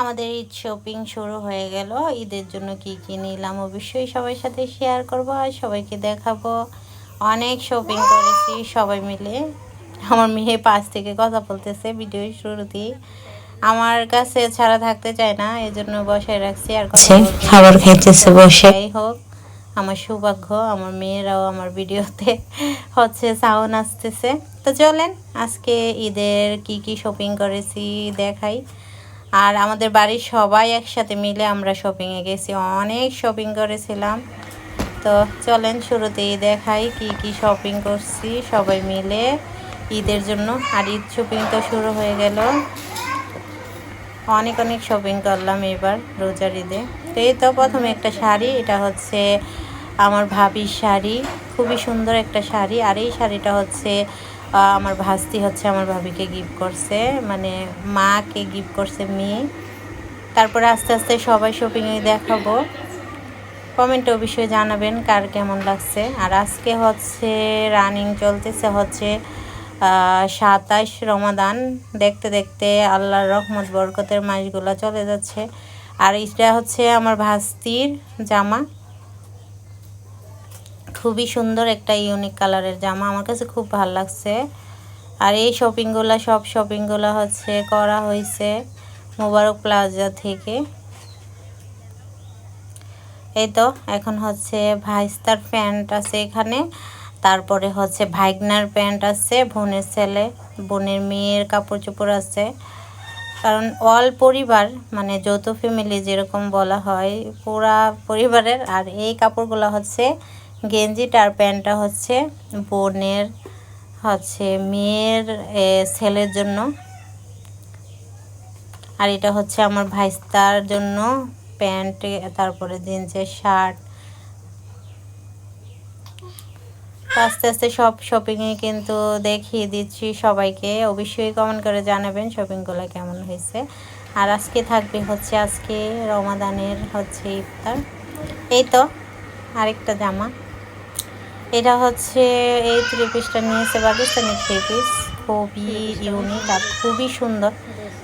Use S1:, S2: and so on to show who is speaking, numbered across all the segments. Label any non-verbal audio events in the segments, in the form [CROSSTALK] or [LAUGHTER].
S1: আমাদের ঈদ শপিং শুরু হয়ে গেল। ঈদের জন্য কি কি নিলাম অবশ্যই সবার সাথে শেয়ার করব আর সবাইকে দেখাবো। অনেক শপিং করেছি সবাই মিলে। আমার মেয়ে পাশ থেকে কথা বলতেছে ভিডিও শুরুতেই। আমার কাছে ছাড়া থাকতে চায় না এই জন্য বসায় রাখছি আর
S2: খাবার খাইতেছে বসে।
S1: যাই হোক আমার সৌভাগ্য আমার মেয়েরাও আমার ভিডিওতে হচ্ছে সাউন্ড আসতেছে। তো চলেন আজকে ঈদের কি কি শপিং করেছি দেখাই। আর আমাদের বাড়ির সবাই একসাথে মিলে আমরা শপিংয়ে গেছি। অনেক শপিং করেছিলাম। তো চলেন শুরুতেই দেখাই কি কি শপিং করছি। সবাই মিলে ঈদের জন্য, আর ঈদ শপিং তো শুরু হয়ে গেল। অনেক অনেক শপিং করলাম এবার রোজার ঈদে। তো এই তো প্রথমে একটা শাড়ি, এটা হচ্ছে আমার ভাবির শাড়ি। খুবই সুন্দর একটা শাড়ি। আর এই শাড়িটা হচ্ছে আমার ভাস্তি হচ্ছে আমার ভাবিকে গিফট করছে। মানে মাকে গিফট করছে মেয়ে। তারপরে আস্তে আস্তে সবাই শপিংয়ে দেখাবো। কমেন্টে অবশ্যই জানাবেন কার কেমন লাগছে। আর আজকে হচ্ছে রানিং চলতেছে হচ্ছে সাতাইশ রমাদান। দেখতে দেখতে আল্লাহর রহমত, বরকতের মাসগুলো চলে যাচ্ছে। আর এটা হচ্ছে আমার ভাস্তির জামা। খুবই সুন্দর একটা ইউনিক কালারের জামা। আমার কাছে খুব ভালো লাগছে। আর এই শপিংগুলো সব শপিংগুলো হচ্ছে করা হয়েছে মোবারক প্লাজা থেকে। এই তো, এখন হচ্ছে ভাইস্তার প্যান্ট আছে এখানে। তারপরে হচ্ছে ভাইগনার প্যান্ট আছে, বোনের ছেলে, বোনের মেয়ের কাপড় চোপড় আছে। কারণ অল পরিবার মানে যৌথ ফ্যামিলি যেরকম বলা হয়, পুরা পরিবারের, আর এই কাপড়গুলো হচ্ছে গেঞ্জিটা আর প্যান্টটা হচ্ছে বোনের, হচ্ছে মেয়ের ছেলের জন্য। আর এটা হচ্ছে আমার ভাইস্তার জন্য প্যান্ট, তারপরে জিন্সের শার্ট। আস্তে আস্তে সব শপিংয়ে কিন্তু দেখিয়ে দিচ্ছি সবাইকে। অবশ্যই কমেন্ট করে জানাবেন শপিংগুলো কেমন হয়েছে। আর আজকে থাকবে হচ্ছে আজকে রমাদানের হচ্ছে ইফতার। এই তো, আরেকটা জামা। এটা হচ্ছে এই থ্রি পিসটা নিয়েছে পাকিস্তানি থ্রি পিস খুবই ইউনিক আর খুবই সুন্দর।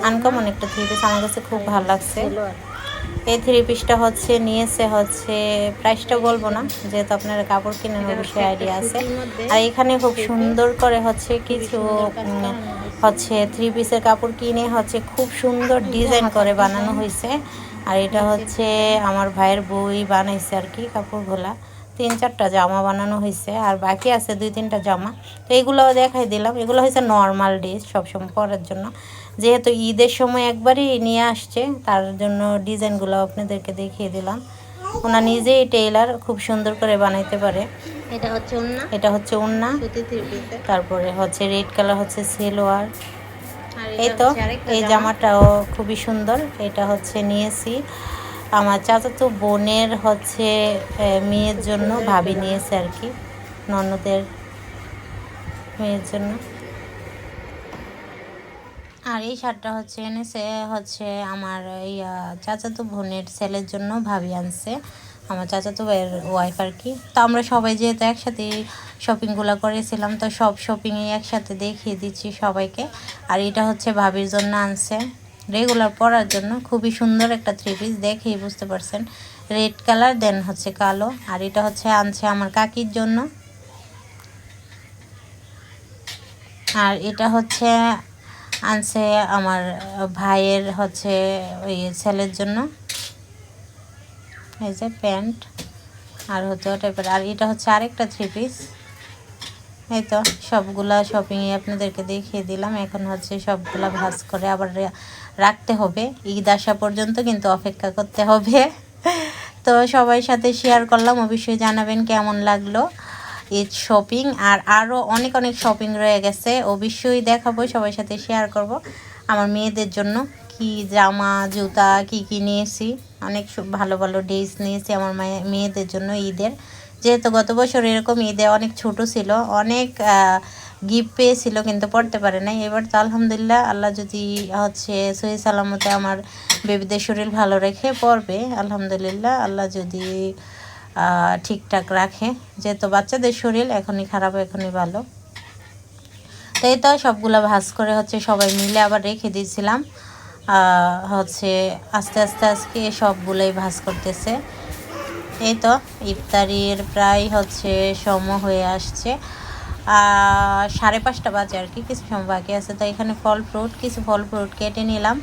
S1: আনকমন একটা থ্রি পিস আমার কাছে খুব ভালো লাগছে। এই থ্রি পিসটা হচ্ছে নিয়েছে হচ্ছে প্রাইসটা বলব না যেহেতু আপনারা কাপড় কিনেন অবশ্যই আইডিয়া আছে। আর এখানে খুব সুন্দর করে হচ্ছে কিছু হচ্ছে থ্রি পিসের কাপড় কিনে হচ্ছে খুব সুন্দর ডিজাইন করে বানানো হয়েছে। আর এটা হচ্ছে আমার ভাইয়ের বই বানাইছে আর কি কাপড় কাপড়গুলা। তিন চারটা জামা বানানো হয়েছে আর বাকি আছে দুই তিনটা জামা। তো এগুলোও দেখাই দিলাম। এগুলো হয়েছে নর্মাল ড্রেস সবসময় পরার জন্য। যেহেতু ঈদের সময় একবারই নিয়ে আসছে তার জন্য ডিজাইনগুলো আপনাদেরকে দেখিয়ে দিলাম। ওনা নিজেই টেইলার খুব সুন্দর করে বানাইতে পারে।
S2: এটা হচ্ছে অন্য
S1: এটা হচ্ছে উন্না তারপরে হচ্ছে রেড কালার হচ্ছে সেলোয়ার এই তো এই জামাটাও খুবই সুন্দর। এটা হচ্ছে নিয়েছি। আমার চাচাতো বোনের হচ্ছে মেয়ের জন্য ভাবি নিয়েছে আর কি, ননদের মেয়ের জন্য। আর এই শার্টটা হচ্ছে এনেছে, হচ্ছে আমার এই চাচাতো বোনের ছেলের জন্য ভাবি আনছে, আমার চাচাতো ভাইয়ের ওয়াইফ আর কি। তো আমরা সবাই যেহেতু একসাথে শপিংগুলো করেছিলাম, তো সব শপিংয়ে একসাথে দেখিয়ে দিচ্ছি সবাইকে। আর এটা হচ্ছে ভাবির জন্য আনছে। রেগুলার পরার জন্য খুবই সুন্দর একটা থ্রি পিস দেখেই বুঝতে পারছেন। রেড কালার দেন হচ্ছে কালো, আর এটা হচ্ছে আনছে আমার কাকির জন্য। আর এটা হচ্ছে আনছে আমার ভাইয়ের হচ্ছে ওই ছেলের জন্য। এই যে প্যান্ট, আর হচ্ছে ও টাইপের আর এটা হচ্ছে আরেকটা থ্রি পিস এই তো সবগুলা শপিংয়ে আপনাদেরকে দেখিয়ে দিলাম। এখন হচ্ছে সবগুলা ভাজ করে আবার রাখতে হবে। ঈদ আসা পর্যন্ত কিন্তু অপেক্ষা করতে হবে। তো সবাই সাথে শেয়ার করলাম। অবশ্যই জানাবেন কেমন লাগল ঈদ শপিং আর আরও অনেক অনেক শপিং রয়ে গেছে। অবশ্যই দেখাবো সবার সাথে শেয়ার করব। আমার মেয়েদের জন্য কি জামা, জুতা, কি কি নিয়েছি? অনেক ভালো ভালো ড্রেস নিয়েছি আমার মায়ে- মেয়েদের জন্য ঈদের। যেহেতু গত বছর এরকম ঈদে অনেক ছোট ছিল, অনেক গিফট পেয়েছিল কিন্তু পড়তে পারে নাই। এবার তো আলহামদুলিল্লাহ আল্লাহ যদি হচ্ছে সহি সালামতে আমার বেবিদের শরীর ভালো রেখে পড়বে, আলহামদুলিল্লাহ আল্লাহ যদি ঠিকঠাক রাখে। যেহেতু বাচ্চাদের শরীর এখনই খারাপ, এখনই ভালো। তো এই তো সবগুলো ভাজ করে হচ্ছে সবাই মিলে আবার রেখে দিয়েছিলাম। হচ্ছে আস্তে আস্তে, আজকে সবগুলোই ভাজ করতেছে। এই তো, ইফতারির প্রায় হচ্ছে সময় হয়ে আসছে। সাড়ে পাঁচটা বাজে আর কি, কিছু সময় বাকি আছে। তো এখানে ফল ফ্রুট, কিছু ফল ফ্রুট কেটে নিলাম।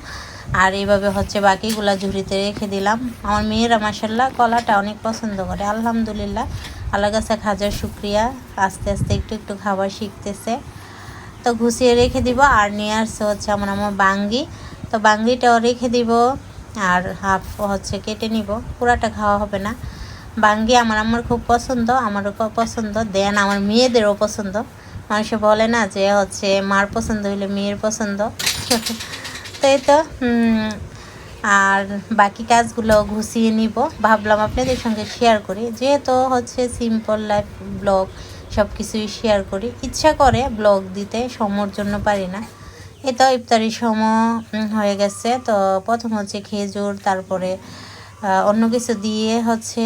S1: আর এইভাবে হচ্ছে বাকিগুলা ঝুড়িতে রেখে দিলাম। আমার মেয়েরা মাসাল্লাহ কলাটা অনেক পছন্দ করে। আলহামদুলিল্লাহ আল্লাহ কাছে হাজার শুক্রিয়া। আস্তে আস্তে একটু একটু খাবার শিখতেছে। তো ঘুষিয়ে রেখে দিব। আর নিয়ে আসছে হচ্ছে আমার আমার বাঙ্গি। তো বাঙ্গিটাও রেখে দিব। আর হাফ হচ্ছে কেটে নিব। পুরাটা খাওয়া হবে না। বাঙ্গি আমার আমার খুব পছন্দ, আমারও খুব পছন্দ। দেন আমার মেয়েদেরও পছন্দ। মানুষে বলে না যে হচ্ছে মার পছন্দ হইলে মেয়ের পছন্দ। তাই [LAUGHS] তো আর বাকি কাজগুলো ঘুষিয়ে নিব। ভাবলাম আপনাদের সঙ্গে শেয়ার করি। যেহেতু হচ্ছে সিম্পল লাইফ ব্লগ সব কিছুই শেয়ার করি। ইচ্ছা করে ব্লগ দিতে, সময়ের জন্য পারি না। এই তো ইফতারির সময় হয়ে গেছে। তো প্রথম হচ্ছে খেজুর, তারপরে অন্য কিছু দিয়ে হচ্ছে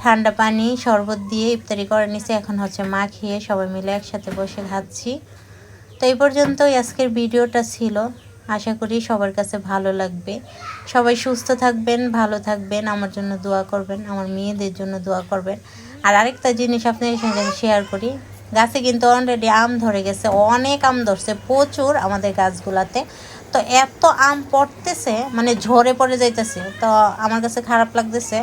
S1: ঠান্ডা পানি, শরবত দিয়ে ইফতারি করে নিছি। এখন হচ্ছে মা খেয়ে সবাই মিলে একসাথে বসে খাচ্ছি। তো এই পর্যন্তই আজকের ভিডিওটা ছিল। আশা করি সবার কাছে ভালো লাগবে। সবাই সুস্থ থাকবেন, ভালো থাকবেন, আমার জন্য দোয়া করবেন, আমার মেয়েদের জন্য দোয়া করবেন। আর আরেকটা জিনিস আপনাদের সঙ্গে শেয়ার করি। গাছে কিন্তু অলরেডি আম ধরে গেছে, অনেক আম ধরছে, প্রচুর আমাদের গাছগুলাতে। তো এত আম পড়তেছে মানে ঝরে পড়ে যাইতেছে। তো আমার কাছে খারাপ লাগতেছে।